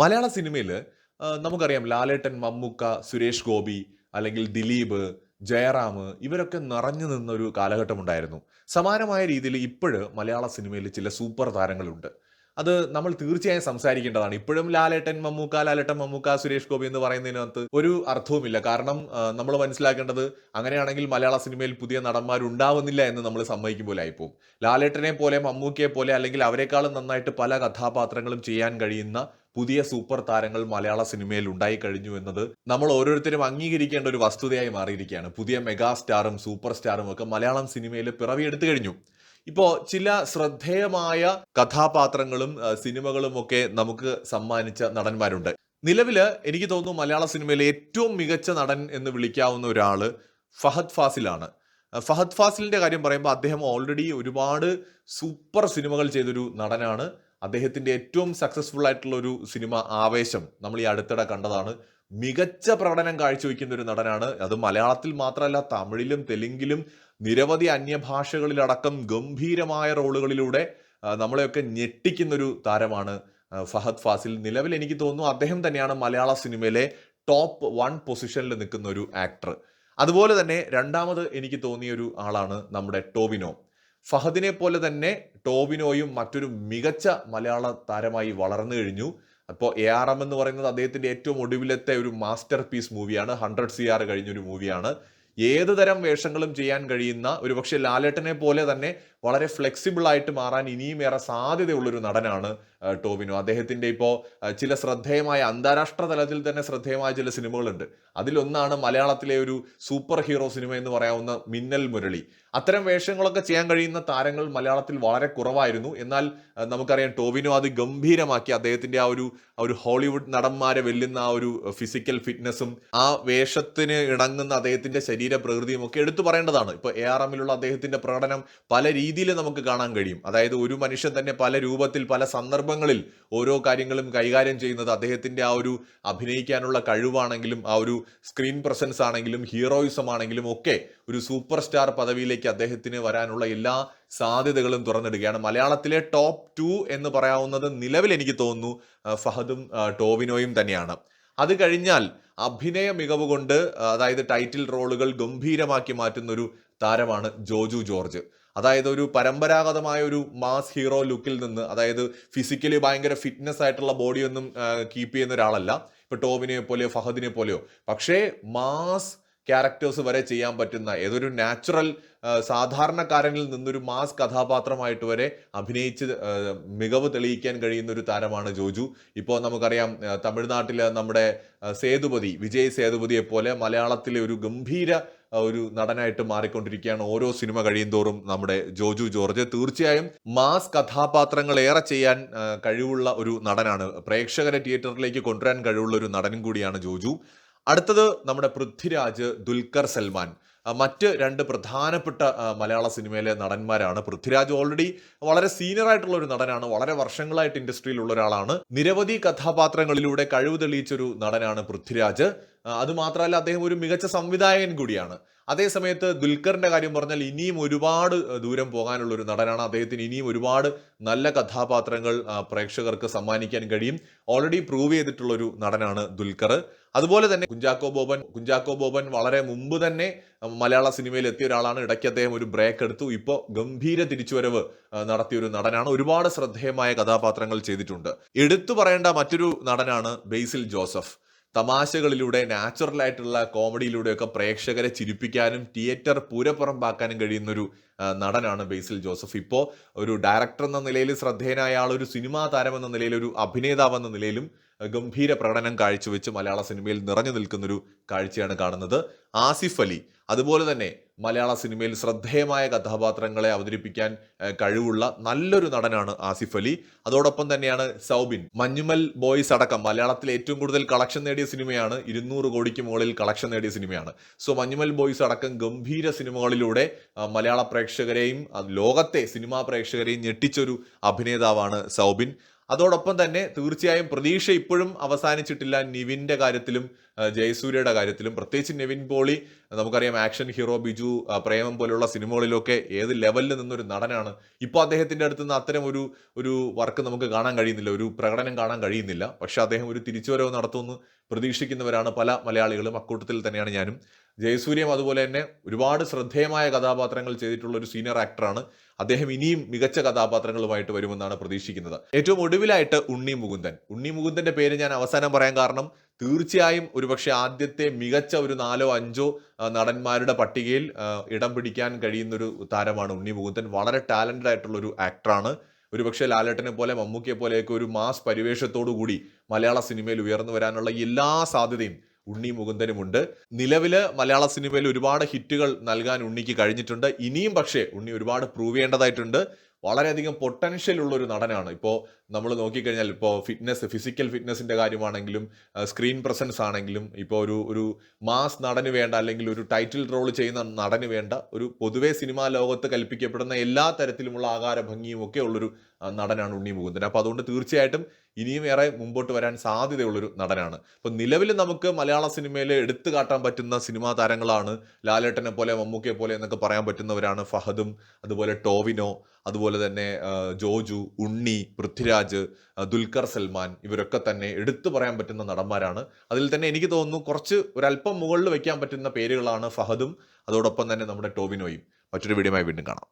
മലയാള സിനിമയിൽ നമുക്കറിയാം ലാലേട്ടൻ മമ്മൂക്ക സുരേഷ് ഗോപി അല്ലെങ്കിൽ ദിലീപ് ജയറാം ഇവരൊക്കെ നിറഞ്ഞു നിന്നൊരു കാലഘട്ടമുണ്ടായിരുന്നു. സമാനമായ രീതിയിൽ ഇപ്പോഴ് മലയാള സിനിമയിൽ ചില സൂപ്പർ താരങ്ങളുണ്ട്. അത് നമ്മൾ തീർച്ചയായും സംസാരിക്കേണ്ടതാണ്. ഇപ്പോഴും ലാലേട്ടൻ മമ്മൂക്ക ലാലേട്ടൻ മമ്മൂക്ക സുരേഷ് ഗോപി എന്ന് പറയുന്നതിനകത്ത് ഒരു അർത്ഥവുമില്ല. കാരണം നമ്മൾ മനസ്സിലാക്കേണ്ടത് അങ്ങനെയാണെങ്കിൽ മലയാള സിനിമയിൽ പുതിയ നടന്മാരുണ്ടാവുന്നില്ല എന്ന് നമ്മൾ സമ്മതിക്കും പോലെ ആയിപ്പോവും. ലാലേട്ടനെ പോലെ മമ്മൂക്കയെ പോലെ അല്ലെങ്കിൽ അവരെക്കാളും നന്നായിട്ട് പല കഥാപാത്രങ്ങളും ചെയ്യാൻ കഴിയുന്ന പുതിയ സൂപ്പർ താരങ്ങൾ മലയാള സിനിമയിൽ ഉണ്ടായി കഴിഞ്ഞു എന്നത് നമ്മൾ ഓരോരുത്തരും അംഗീകരിക്കേണ്ട ഒരു വസ്തുതയായി മാറിയിരിക്കുകയാണ്. പുതിയ മെഗാ സ്റ്റാറും സൂപ്പർ സ്റ്റാറും ഒക്കെ മലയാളം സിനിമയിൽ പിറവിയെടുത്തു കഴിഞ്ഞു. ഇപ്പോൾ ചില ശ്രദ്ധേയമായ കഥാപാത്രങ്ങളും സിനിമകളും ഒക്കെ നമുക്ക് സമ്മാനിച്ച നടന്മാരുണ്ട്. നിലവിൽ എനിക്ക് തോന്നുന്നു മലയാള സിനിമയിലെ ഏറ്റവും മികച്ച നടൻ എന്ന് വിളിക്കാവുന്ന ഒരാൾ ഫഹദ് ഫാസിലാണ്. ഫഹദ് ഫാസിലിന്റെ കാര്യം പറയുമ്പോൾ അദ്ദേഹം ഓൾറെഡി ഒരുപാട് സൂപ്പർ സിനിമകൾ ചെയ്തൊരു നടനാണ്. അദ്ദേഹത്തിന്റെ ഏറ്റവും സക്സസ്ഫുൾ ആയിട്ടുള്ള ഒരു സിനിമ ആവേശം നമ്മൾ ഈ അടുത്തിടെ കണ്ടതാണ്. മികച്ച പ്രകടനം കാഴ്ചവെക്കുന്ന ഒരു നടനാണ്. അത് മലയാളത്തിൽ മാത്രമല്ല തമിഴിലും തെലുങ്കിലും നിരവധി അന്യഭാഷകളിലടക്കം ഗംഭീരമായ റോളുകളിലൂടെ നമ്മളെയൊക്കെ ഞെട്ടിക്കുന്നൊരു താരമാണ് ഫഹദ് ഫാസിൽ. നിലവിൽ എനിക്ക് തോന്നുന്നു അദ്ദേഹം തന്നെയാണ് മലയാള സിനിമയിലെ ടോപ്പ് വൺ പൊസിഷനിൽ നിൽക്കുന്ന ഒരു ആക്ടർ. അതുപോലെ തന്നെ രണ്ടാമത് എനിക്ക് തോന്നിയ ഒരു ആളാണ് നമ്മുടെ ടോവിനോ. ഫഹദിനെ പോലെ തന്നെ ടോവിനോയും മറ്റൊരു മികച്ച മലയാള താരമായി വളർന്നു കഴിഞ്ഞു. അപ്പോൾ എ ആർ എം എന്ന് പറയുന്നത് അദ്ദേഹത്തിന്റെ ഏറ്റവും ഒടുവിലത്തെ ഒരു മാസ്റ്റർ പീസ് മൂവിയാണ്. ഹൺഡ്രഡ് സി ആർ കഴിഞ്ഞൊരു മൂവിയാണ്. ഏത് തരം വേഷങ്ങളും ചെയ്യാൻ കഴിയുന്ന ഒരുപക്ഷെ ലാലേട്ടനെ പോലെ തന്നെ വളരെ ഫ്ലെക്സിബിൾ ആയിട്ട് മാറാൻ ഇനിയും ഏറെ സാധ്യതയുള്ളൊരു നടനാണ് ടോവിനോ. അദ്ദേഹത്തിന്റെ ഇപ്പോൾ ചില ശ്രദ്ധേയമായ അന്താരാഷ്ട്ര തലത്തിൽ തന്നെ ശ്രദ്ധേയമായ ചില സിനിമകളുണ്ട്. അതിലൊന്നാണ് മലയാളത്തിലെ ഒരു സൂപ്പർ ഹീറോ സിനിമ എന്ന് പറയാവുന്ന മിന്നൽ മുരളി. അത്തരം വേഷങ്ങളൊക്കെ ചെയ്യാൻ കഴിയുന്ന താരങ്ങൾ മലയാളത്തിൽ വളരെ കുറവായിരുന്നു. എന്നാൽ നമുക്കറിയാം ടോവിനോ അത് ഗംഭീരമാക്കി അദ്ദേഹത്തിന്റെ ആ ഒരു ഒരു ഹോളിവുഡ് നടന്മാരെ വെല്ലുന്ന ആ ഒരു ഫിസിക്കൽ ഫിറ്റ്നസും ആ വേഷത്തിന് ഇണങ്ങുന്ന അദ്ദേഹത്തിന്റെ ശരീര പ്രകൃതിയും ഒക്കെ എടുത്തു പറയേണ്ടതാണ്. ഇപ്പൊ എ ആർ എമ്മിലുള്ള അദ്ദേഹത്തിന്റെ പ്രകടനം പല രീതിയിൽ നമുക്ക് കാണാൻ കഴിയും. അതായത് ഒരു മനുഷ്യൻ തന്നെ പല രൂപത്തിൽ പല സന്ദർഭങ്ങളിൽ ഓരോ കാര്യങ്ങളും കൈകാര്യം ചെയ്യുന്നത് അദ്ദേഹത്തിന്റെ ആ ഒരു അഭിനയിക്കാനുള്ള കഴിവാണെങ്കിലും ആ ഒരു സ്ക്രീൻ പ്രസൻസ് ആണെങ്കിലും ഹീറോയിസം ആണെങ്കിലും ഒക്കെ ഒരു സൂപ്പർ സ്റ്റാർ പദവിയിലേക്ക് അദ്ദേഹത്തിന് വരാനുള്ള എല്ലാ സാധ്യതകളും തുറന്നിടുകയാണ്. മലയാളത്തിലെ ടോപ്പ് ടു എന്ന് പറയാവുന്നത് നിലവിൽ എനിക്ക് തോന്നുന്നു ഫഹദും ടോവിനോയും തന്നെയാണ്. അത് കഴിഞ്ഞാൽ അഭിനയ മികവ് കൊണ്ട് അതായത് ടൈറ്റിൽ റോളുകൾ ഗംഭീരമാക്കി മാറ്റുന്ന ഒരു താരമാണ് ജോജു ജോർജ്. അതായത് ഒരു പരമ്പരാഗതമായ ഒരു മാസ് ഹീറോ ലുക്കിൽ നിന്ന് അതായത് ഫിസിക്കലി ഭയങ്കര ഫിറ്റ്നസ് ആയിട്ടുള്ള ബോഡിയൊന്നും കീപ്പ് ചെയ്യുന്ന ഒരാളല്ല. ഇപ്പൊ ടോമിനെ പോലെയോ ഫഹദിനെ പോലെയോ പക്ഷേ മാസ് ക്യാരക്ടേഴ്സ് വരെ ചെയ്യാൻ പറ്റുന്ന ഏതൊരു നാച്ചുറൽ സാധാരണക്കാരനിൽ നിന്നൊരു മാസ് കഥാപാത്രമായിട്ട് വരെ അഭിനയിച്ച് മികവ് തെളിയിക്കാൻ കഴിയുന്ന ഒരു താരമാണ് ജോജു. ഇപ്പോൾ നമുക്കറിയാം തമിഴ്നാട്ടിലെ നമ്മുടെ സേതുപതി വിജയ് സേതുപതിയെ പോലെ മലയാളത്തിലെ ഒരു ഗംഭീര ഒരു നടനായിട്ട് മാറിക്കൊണ്ടിരിക്കുകയാണ് ഓരോ സിനിമ കഴിയും തോറും നമ്മുടെ ജോജു ജോർജ്. തീർച്ചയായും മാസ് കഥാപാത്രങ്ങൾ ഏറെ ചെയ്യാൻ കഴിവുള്ള ഒരു നടനാണ്. പ്രേക്ഷകരെ തിയേറ്ററിലേക്ക് കൊണ്ടുവരാൻ കഴിവുള്ള ഒരു നടനും കൂടിയാണ് ജോജു. അടുത്തത് നമ്മുടെ പൃഥ്വിരാജ് ദുൽഖർ സൽമാൻ. മറ്റ് രണ്ട് പ്രധാനപ്പെട്ട മലയാള സിനിമയിലെ നടന്മാരാണ്. പൃഥ്വിരാജ് ഓൾറെഡി വളരെ സീനിയർ ആയിട്ടുള്ള ഒരു നടനാണ്. വളരെ വർഷങ്ങളായിട്ട് ഇൻഡസ്ട്രിയിലുള്ള ഒരാളാണ്. നിരവധി കഥാപാത്രങ്ങളിലൂടെ കഴിവ് തെളിയിച്ചൊരു നടനാണ് പൃഥ്വിരാജ്. അതുമാത്രമല്ല അദ്ദേഹം ഒരു മികച്ച സംവിധായകൻ കൂടിയാണ്. അതേസമയത്ത് ദുൽഖറിന്റെ കാര്യം പറഞ്ഞാൽ ഇനിയും ഒരുപാട് ദൂരം പോകാനുള്ള ഒരു നടനാണ്. അദ്ദേഹത്തിന് ഇനിയും ഒരുപാട് നല്ല കഥാപാത്രങ്ങൾ പ്രേക്ഷകർക്ക് സമ്മാനിക്കാൻ കഴിയും. ഓൾറെഡി പ്രൂവ് ചെയ്തിട്ടുള്ള ഒരു നടനാണ് ദുൽഖർ. അതുപോലെ തന്നെ കുഞ്ചാക്കോ ബോബൻ കുഞ്ചാക്കോ ബോബൻ വളരെ മുമ്പ് തന്നെ മലയാള സിനിമയിൽ എത്തിയ ഒരാളാണ്. ഇടയ്ക്ക് അദ്ദേഹം ഒരു ബ്രേക്ക് എടുത്തു. ഇപ്പോൾ ഗംഭീര തിരിച്ചുവരവ് നടത്തിയ ഒരു നടനാണ്. ഒരുപാട് ശ്രദ്ധേയമായ കഥാപാത്രങ്ങൾ ചെയ്തിട്ടുണ്ട്. എടുത്തു പറയേണ്ട മറ്റൊരു നടനാണ് ബേസിൽ ജോസഫ്. തമാശകളിലൂടെ നാച്ചുറൽ ആയിട്ടുള്ള കോമഡിയിലൂടെയൊക്കെ പ്രേക്ഷകരെ ചിരിപ്പിക്കാനും തിയേറ്റർ പൂരപ്പുറമ്പാക്കാനും കഴിയുന്നൊരു നടനാണ് ബേസിൽ ജോസഫ്. ഇപ്പോൾ ഒരു ഡയറക്ടർ എന്ന നിലയിൽ ശ്രദ്ധേയനായ ആൾ ഒരു സിനിമാ താരം എന്ന നിലയിൽ ഒരു അഭിനേതാവ് എന്ന നിലയിലും ഗംഭീര പ്രകടനം കാഴ്ചവെച്ച് മലയാള സിനിമയിൽ നിറഞ്ഞു നിൽക്കുന്നൊരു കാഴ്ചയാണ് കാണുന്നത്. ആസിഫ് അലി. അതുപോലെ തന്നെ മലയാള സിനിമയിൽ ശ്രദ്ധേയമായ കഥാപാത്രങ്ങളെ അവതരിപ്പിക്കാൻ കഴിവുള്ള നല്ലൊരു നടനാണ് ആസിഫ് അലി. അതോടൊപ്പം തന്നെയാണ് സൗബിൻ. മഞ്ഞുമൽ ബോയ്സ് അടക്കം മലയാളത്തിൽ ഏറ്റവും കൂടുതൽ കളക്ഷൻ നേടിയ സിനിമയാണ്. ഇരുന്നൂറ് കോടിക്ക് മുകളിൽ കളക്ഷൻ നേടിയ സിനിമയാണ്. സോ മഞ്ഞുമൽ ബോയ്സ് അടക്കം ഗംഭീര സിനിമകളിലൂടെ മലയാള പ്രേക്ഷകരെയും ലോകത്തെ സിനിമാ പ്രേക്ഷകരെയും ഞെട്ടിച്ചൊരു അഭിനേതാവാണ് സൗബിൻ. അതോടൊപ്പം തന്നെ തീർച്ചയായും പ്രതീക്ഷ ഇപ്പോഴും അവസാനിച്ചിട്ടില്ല നിവിന്റെ കാര്യത്തിലും ജയസൂര്യയുടെ കാര്യത്തിലും. പ്രത്യേകിച്ച് നിവിൻ പോളി നമുക്കറിയാം ആക്ഷൻ ഹീറോ ബിജു പ്രേമം പോലുള്ള സിനിമകളിലൊക്കെ ഏത് ലെവലിൽ നിന്നൊരു നടനാണ്. ഇപ്പോൾ അദ്ദേഹത്തിന്റെ അടുത്ത് നിന്ന് അത്തരം ഒരു ഒരു വർക്ക് നമുക്ക് കാണാൻ കഴിയുന്നില്ല ഒരു പ്രകടനം കാണാൻ കഴിയുന്നില്ല. പക്ഷേ അദ്ദേഹം ഒരു തിരിച്ചുവരവ് നടത്തുമെന്ന് പ്രതീക്ഷിക്കുന്നവരാണ് പല മലയാളികളും. അക്കൂട്ടത്തിൽ തന്നെയാണ് ഞാനും. ജയസൂര്യം അതുപോലെ തന്നെ ഒരുപാട് ശ്രദ്ധേയമായ കഥാപാത്രങ്ങൾ ചെയ്തിട്ടുള്ള ഒരു സീനിയർ ആക്ടറാണ് അദ്ദേഹം ഇനിയും മികച്ച കഥാപാത്രങ്ങളുമായിട്ട് വരുമെന്നാണ് പ്രതീക്ഷിക്കുന്നത്. ഏറ്റവും ഒടുവിലായിട്ട് ഉണ്ണി മുകുന്ദൻ. ഉണ്ണി മുകുന്ദന്റെ പേര് ഞാൻ അവസാനം പറയാൻ കാരണം തീർച്ചയായും ഒരുപക്ഷെ ആദ്യത്തെ മികച്ച ഒരു നാലോ അഞ്ചോ നടന്മാരുടെ പട്ടികയിൽ ഇടം പിടിക്കാൻ കഴിയുന്നൊരു താരമാണ് ഉണ്ണി മുകുന്ദൻ. വളരെ ടാലന്റഡ് ആയിട്ടുള്ള ഒരു ആക്ടറാണ് ഒരുപക്ഷെ ലാലേട്ടനെ പോലെ മമ്മൂക്കിയെ പോലെയൊക്കെ ഒരു മാസ് പരിവേഷത്തോടു കൂടി മലയാള സിനിമയിൽ ഉയർന്നു വരാനുള്ള എല്ലാ സാധ്യതയും ഉണ്ണി മുകുന്ദനുമുണ്ട്. നിലവിൽ മലയാള സിനിമയിൽ ഒരുപാട് ഹിറ്റുകൾ നൽകാൻ ഉണ്ണിക്ക് കഴിഞ്ഞിട്ടുണ്ട്. ഇനിയും പക്ഷേ ഉണ്ണി ഒരുപാട് പ്രൂവ് ചെയ്യേണ്ടതായിട്ടുണ്ട്. വളരെയധികം പൊട്ടൻഷ്യൽ ഉള്ള ഒരു നടനാണ്. ഇപ്പോൾ നമ്മൾ നോക്കിക്കഴിഞ്ഞാൽ ഇപ്പോൾ ഫിറ്റ്നസ് ഫിസിക്കൽ ഫിറ്റ്നസിന്റെ കാര്യമാണെങ്കിലും സ്ക്രീൻ പ്രസൻസ് ആണെങ്കിലും ഇപ്പോൾ ഒരു ഒരു മാസ് നടന് വേണ്ട അല്ലെങ്കിൽ ഒരു ടൈറ്റിൽ റോൾ ചെയ്യുന്ന നടന് വേണ്ട ഒരു പൊതുവേ സിനിമാ ലോകത്ത് കൽപ്പിക്കപ്പെടുന്ന എല്ലാ തരത്തിലുമുള്ള ആകാര ഭംഗിയും ഒക്കെ ഉള്ളൊരു നടനാണ് ഉണ്ണി മുകുന്ദൻ. അപ്പോൾ അതുകൊണ്ട് തീർച്ചയായിട്ടും ഇനിയും ഏറെ മുമ്പോട്ട് വരാൻ സാധ്യതയുള്ളൊരു നടനാണ്. അപ്പോൾ നിലവിൽ നമുക്ക് മലയാള സിനിമയിൽ എടുത്തു കാട്ടാൻ പറ്റുന്ന സിനിമാ താരങ്ങളാണ് ലാലേട്ടനെ പോലെ മമ്മൂക്കയെ പോലെ എന്നൊക്കെ പറയാൻ പറ്റുന്നവരാണ് ഫഹദും അതുപോലെ ടോവിനോ അതുപോലെ തന്നെ ജോജു ഉണ്ണി പൃഥ്വിരാജ് ദുൽഖർ സൽമാൻ ഇവരൊക്കെ തന്നെ എടുത്തു പറയാൻ പറ്റുന്ന നടന്മാരാണ്. അതിൽ തന്നെ എനിക്ക് തോന്നുന്നു കുറച്ച് ഒരല്പം മുകളിൽ വയ്ക്കാൻ പറ്റുന്ന പേരുകളാണ് ഫഹദും അതോടൊപ്പം തന്നെ നമ്മുടെ ടോവിനോയും. മറ്റൊരു വീഡിയോയുമായി വീണ്ടും കാണാം.